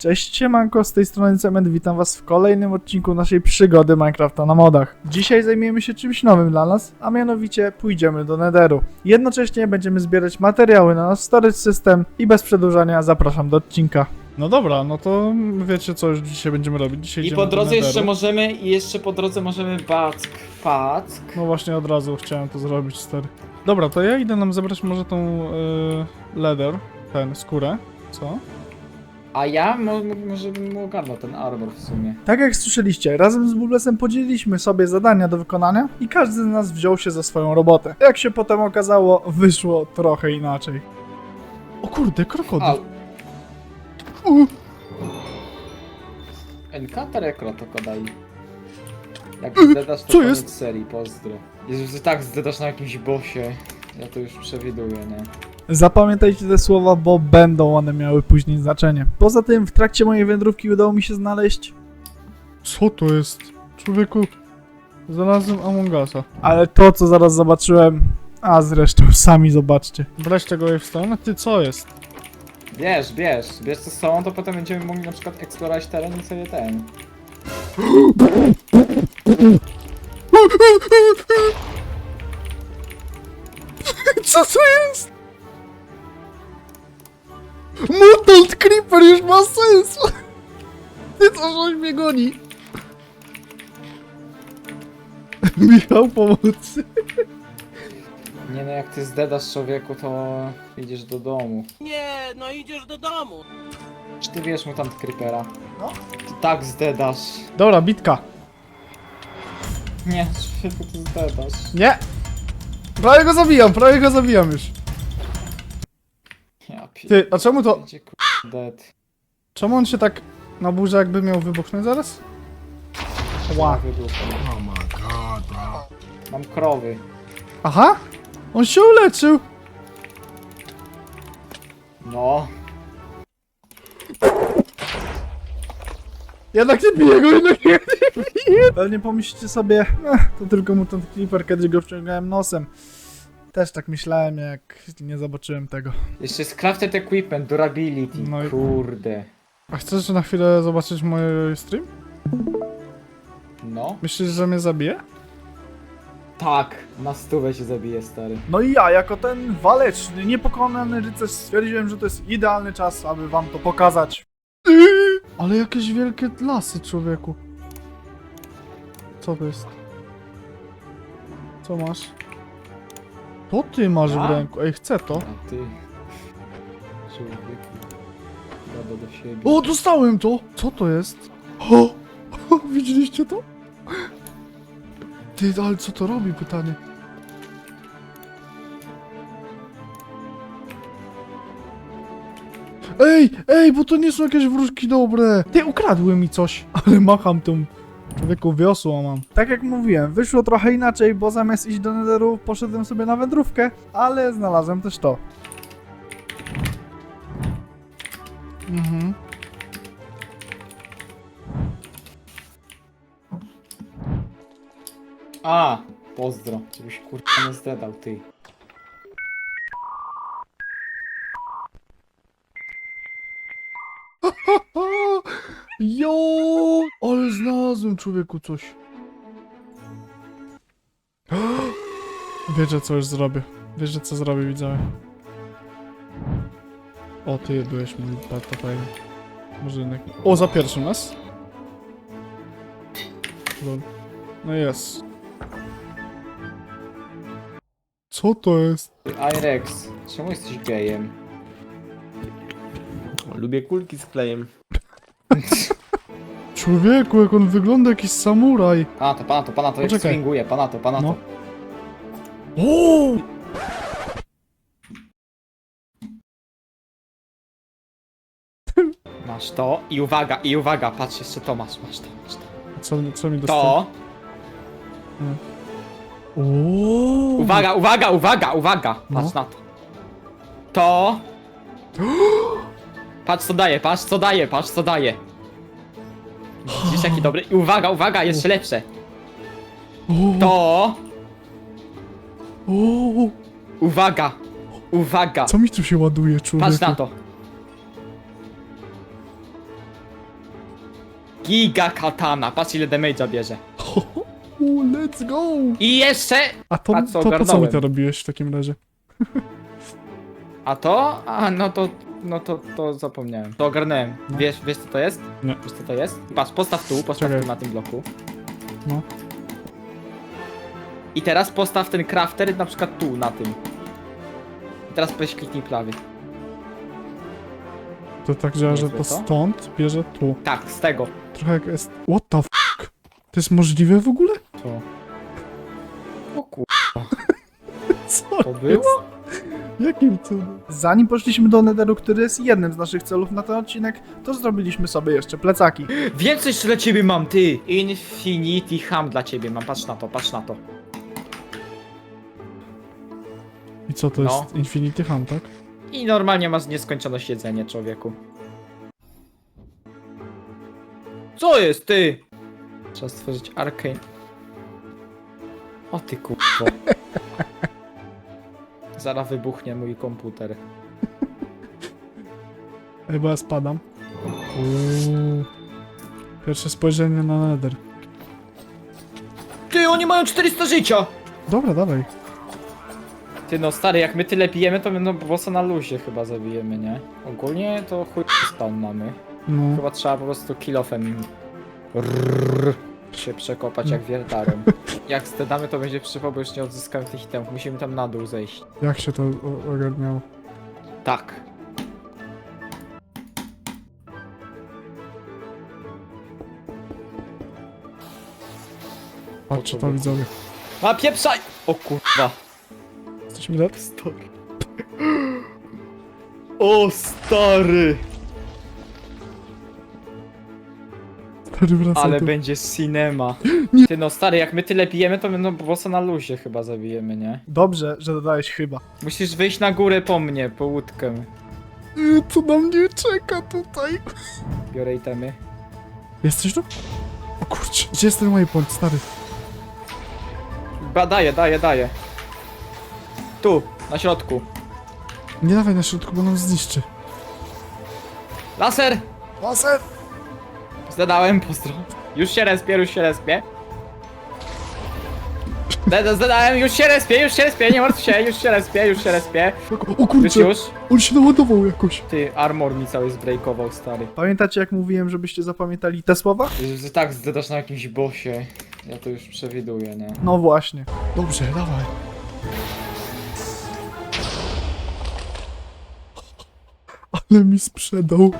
Cześć, siemanko, z tej strony Cement, witam was w kolejnym odcinku naszej przygody Minecrafta na modach. Dzisiaj zajmiemy się czymś nowym dla nas, a mianowicie pójdziemy do Netheru. Jednocześnie będziemy zbierać materiały na nasz storage system i bez przedłużania zapraszam do odcinka. No dobra, no to wiecie co już dzisiaj będziemy robić. Dzisiaj I po drodze jeszcze możemy, i jeszcze po drodze możemy back, pack. No właśnie od razu chciałem to zrobić, stary. Dobra, to ja idę nam zebrać może tą yy, leather, ten, skórę, co? A ja mo, mo, może bym ogarnął ten armor w sumie. Tak jak słyszeliście, razem z Bublesem podzieliliśmy sobie zadania do wykonania i każdy z nas wziął się za swoją robotę. Jak się potem okazało, wyszło trochę inaczej. O kurde, krokodyl. Au. U, Encounter jak krokodaj. Jak zdedasz to co koniec jest? serii, pozdro. Jezu, ty tak zdedasz na jakimś bossie. Ja to już przewiduję, nie? Zapamiętajcie te słowa, bo będą one miały później znaczenie. Poza tym, w trakcie mojej wędrówki udało mi się znaleźć... Co to jest? Człowieku, znalazłem Among Usa. Ale to, co zaraz zobaczyłem... A zresztą, sami zobaczcie. Brać tego Wavestone? Ty co jest? Bierz, bierz, bierz co są, to potem będziemy mogli na przykład eksplorować teren i sobie ten. Co to jest? Mutant Creeper już ma sens! Ty co, żeś mnie goni? Michał, pomocy. Nie no, jak ty zdedasz człowieku, to idziesz do domu. Nie, no idziesz do domu. Czy ty wiesz mutant creepera? No. Ty tak zdedasz. Dobra, bitka. Nie, człowieku, ty zdedasz. Nie! Prawie go zabijam, prawie go zabijam już. Ja. Ty, a czemu to... Będzie k***a dead. Czemu on się tak naburza jakby miał wybuchnąć zaraz? Ła. Oh Mam krowy. Aha! On się uleczył! No. Jednak nie biję go, jednak nie, nie biję. Pewnie pomyślicie sobie, eh, to tylko mutant creeper, kiedy go wciągałem nosem. Też tak myślałem, jak nie zobaczyłem tego. Jeszcze jest crafted equipment, durability. No i- Kurde. A chcesz na chwilę zobaczyć mój stream? No. Myślisz, że mnie zabije? Tak, na stówę się zabije, stary. No i ja, jako ten waleczny, niepokonany rycerz, stwierdziłem, że to jest idealny czas, aby wam to pokazać. Ale jakieś wielkie lasy, człowieku. Co to jest? Co masz? To ty masz w Ja? ręku. Ej, chcę to. A ty... Człowieku. Do siebie. O, dostałem to! Co to jest? O! Widzieliście to? Ty, ale co to robi, pytanie? Ej, ej, bo to nie są jakieś wróżki dobre. Ty, ukradły mi coś. Ale macham tą człowieku wiosło mam. Tak jak mówiłem, wyszło trochę inaczej, bo zamiast iść do Netheru, poszedłem sobie na wędrówkę, ale znalazłem też to. Mhm. A! Pozdro. Żebyś kurwa nie zdedał, ty. Jo! Ale znalazłem człowieku coś. Wiecie co już zrobię. Wiecie co zrobię widzowie. O ty byłeś mój bardzo fajny. Murzynek. O za pierwszym raz. Lol. No jest. Co to jest? Irex, czemu jesteś gejem? Lubię kulki z klejem. Człowieku, jak on wygląda jakiś samuraj. Pana to, pana to, pana to, jak Poczekaj. swinguje, pana to, pana No. to. O! Masz to i uwaga, i uwaga, patrz, jeszcze to masz, masz to, masz to. Co, co mi dostał? To, O! uwaga, uwaga, uwaga, uwaga, No. patrz na to. To... Patrz co daje, patrz co daje, patrz co daje. Widzisz jaki dobry? I uwaga, uwaga, jeszcze lepsze. To... O! Uwaga, uwaga, Co mi tu się ładuje, człowieku? patrz na to. giga katana. Patrz ile damage'a bierze. Let's go! I jeszcze... A to, A co, to po co mi ogarnąłem? to robiłeś w takim razie? A to? A, no to... No to, to zapomniałem. To ogarnąłem. No. Wiesz, wiesz co to jest? Nie. Wiesz co to jest? Patrz, postaw tu, postaw Czekaj. tu na tym bloku. No. I teraz postaw ten crafter na przykład tu, na tym. I teraz weź kliknij prawy. To tak działa, że Niezłe, to co? stąd bierze tu. Tak, z tego. Trochę jak jest... What the fuck? To jest możliwe w ogóle? To. O kur... Co To było? Jakim cudem? Zanim poszliśmy do Netheru, który jest jednym z naszych celów na ten odcinek, to zrobiliśmy sobie jeszcze plecaki. Wiem coś dla ciebie mam, ty! Infinity Ham dla ciebie mam, patrz na to, patrz na to. I co to No. jest? Infinity Ham, tak? I normalnie masz nieskończoność jedzenia, człowieku. Co jest, ty? Trzeba stworzyć arcane. O ty kurwa. Zaraz wybuchnie mój komputer. Bo ja spadam. Uuu. Pierwsze spojrzenie na Nether. Ty, oni mają 400 życia! Dobra, dawaj. Ty no stary, jak my tyle pijemy, to my no bossa na luzie chyba zabijemy, nie? Ogólnie to chuj stan mamy. No. Chyba trzeba po prostu kilofem się przekopać jak wiertarem. Jak zdedamy to będzie przypał, bo już nie odzyskamy tych itemów. Musimy tam na dół zejść. Jak się to o- ogarniało? Tak. Patrzcie to widzowie. A pieprzaj! O kurwa. Jesteśmy lepsi? Stary. O stary! Stary Ale tu. będzie cinema. Ty no stary, jak my tyle pijemy, to my no bossa na luzie chyba zabijemy, nie? Dobrze, że dodałeś chyba. Musisz wyjść na górę po mnie, po łódkę. Yy, co na mnie czeka tutaj? Biorę itemy. Jesteś tu? O kurczę. Gdzie jest ten waypoint, stary? Ba, daję, daję, daję. Tu, na środku. Nie dawaj na środku, bo nam zniszczy. Laser! Laser! Zadałem, pozdro. Już się respię, już się respię. Zada- Zadałem, już się respię, już się respię, nie martw się, już się respię, już się respię. O Już, kurczę, już. on się naładował jakoś. Ty, armor mi cały zbrejkował, stary. Pamiętacie jak mówiłem, żebyście zapamiętali te słowa? Że tak zadasz na jakimś bosie. Ja to już przewiduję, nie? No właśnie. Dobrze, dawaj. Ale mi sprzedał.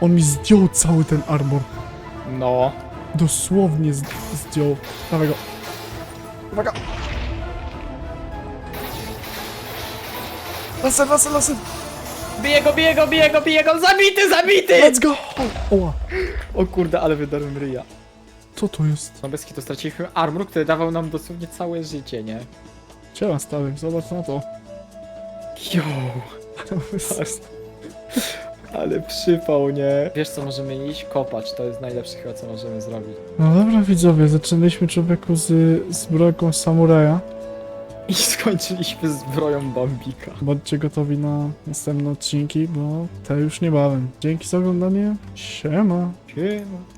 On mi zdjął cały ten armor. No. Dosłownie z- zdjął. Dawaj go. Uwaga. Laser, laser, laser. Bije go, bije go, bije go, bije go, zabity, zabity! Let's go. Oła. O kurde, ale wydarłem ryja. Co to jest? No bez to straciliśmy armor, który dawał nam dosłownie całe życie, nie? Ciała stary, zobacz na to. Jo. Ale przypał, nie? Wiesz co, możemy iść kopać, to jest najlepsze chyba co możemy zrobić. No dobra widzowie, zaczęliśmy człowieku z zbrojką samuraja. I skończyliśmy z zbroją Bambika. Bądźcie gotowi na następne odcinki, bo te już niebawem. Dzięki za oglądanie. Siema. Siema.